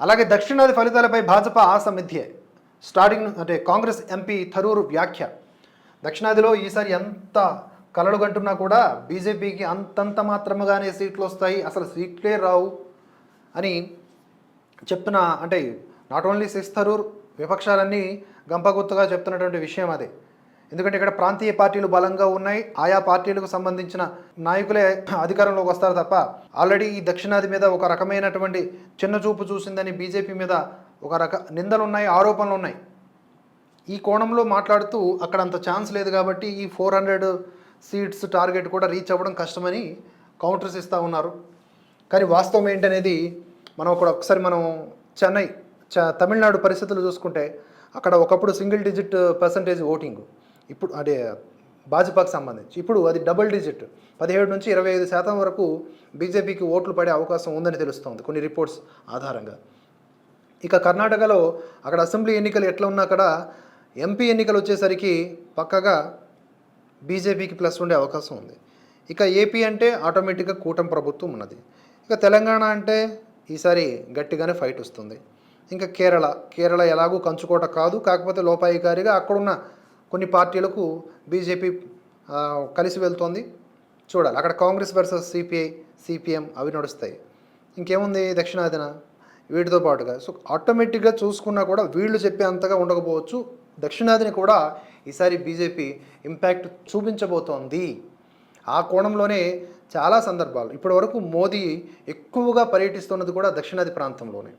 అలాగే దక్షిణాది ఫలితాలపై భాజపా ఆసమిథ్యే స్టార్టింగ్ అంటే కాంగ్రెస్ ఎంపీ థరూర్ వ్యాఖ్య. దక్షిణాదిలో ఈసారి ఎంత కలలుగంటున్నా కూడా బీజేపీకి అంతంత మాత్రముగానే సీట్లు వస్తాయి అసలు సీట్లే రావు అని చెప్తున్న అంటే నాట్ ఓన్లీ సిక్స్ థరూర్ విపక్షాలన్నీ గంపగుత్తుగా చెప్తున్నటువంటి విషయం అదే. ఎందుకంటే ఇక్కడ ప్రాంతీయ పార్టీలు బలంగా ఉన్నాయి. ఆయా పార్టీలకు సంబంధించిన నాయకులే అధికారంలోకి వస్తారు తప్ప ఆల్రెడీ ఈ దక్షిణాది మీద ఒక రకమైనటువంటి చిన్న చూపు చూసిందని బీజేపీ మీద ఒక రక నిందలు ఉన్నాయి ఆరోపణలు ఉన్నాయి ఈ కోణంలో మాట్లాడుతూ అక్కడ అంత ఛాన్స్ లేదు కాబట్టి ఈ ఫోర్ హండ్రెడ్ సీట్స్ టార్గెట్ కూడా రీచ్ అవ్వడం కష్టమని కౌంటర్స్ ఇస్తూ ఉన్నారు. కానీ వాస్తవం ఏంటనేది మనం కూడా ఒకసారి మనం చెన్నై చ తమిళనాడు పరిస్థితులు చూసుకుంటే అక్కడ ఒకప్పుడు సింగిల్ డిజిట్ పర్సంటేజ్ ఓటింగ్. ఇప్పుడు అదే భాజపాకు సంబంధించి. ఇప్పుడు అది డబుల్ డిజిట్. పదిహేడు నుంచి ఇరవై ఐదు శాతం వరకు బీజేపీకి ఓట్లు పడే అవకాశం ఉందని తెలుస్తోంది కొన్ని రిపోర్ట్స్ ఆధారంగా. ఇక కర్ణాటకలో అక్కడ అసెంబ్లీ ఎన్నికలు ఎట్లా ఉన్నా అక్కడ ఎంపీ ఎన్నికలు వచ్చేసరికి పక్కగా బీజేపీకి ప్లస్ ఉండే అవకాశం ఉంది. ఇక ఏపీ అంటే ఆటోమేటిక్గా కూటమి ప్రభుత్వం ఉన్నది. ఇక తెలంగాణ అంటే ఈసారి గట్టిగానే ఫైట్ వస్తుంది. ఇంకా కేరళ కేరళ ఎలాగూ కంచుకోట కాదు కాకపోతే లోపాయికారిగా అక్కడున్న కొన్ని పార్టీలకు బీజేపీ కలిసి వెళ్తోంది. చూడాలి. అక్కడ కాంగ్రెస్ వర్సెస్ సిపిఐ సిపిఎం అవి నడుస్తాయి. ఇంకేముంది దక్షిణాదిన? వీటితో పాటుగా. సో ఆటోమేటిక్గా చూసుకున్నా కూడా వీళ్ళు చెప్పే అంతగా ఉండకపోవచ్చు. దక్షిణాదిని కూడా ఈసారి బీజేపీ ఇంపాక్ట్ చూపించబోతోంది. ఆ కోణంలోనే చాలా సందర్భాలు. ఇప్పటివరకు మోదీ ఎక్కువగా పర్యటిస్తున్నది కూడా దక్షిణాది ప్రాంతంలోనే.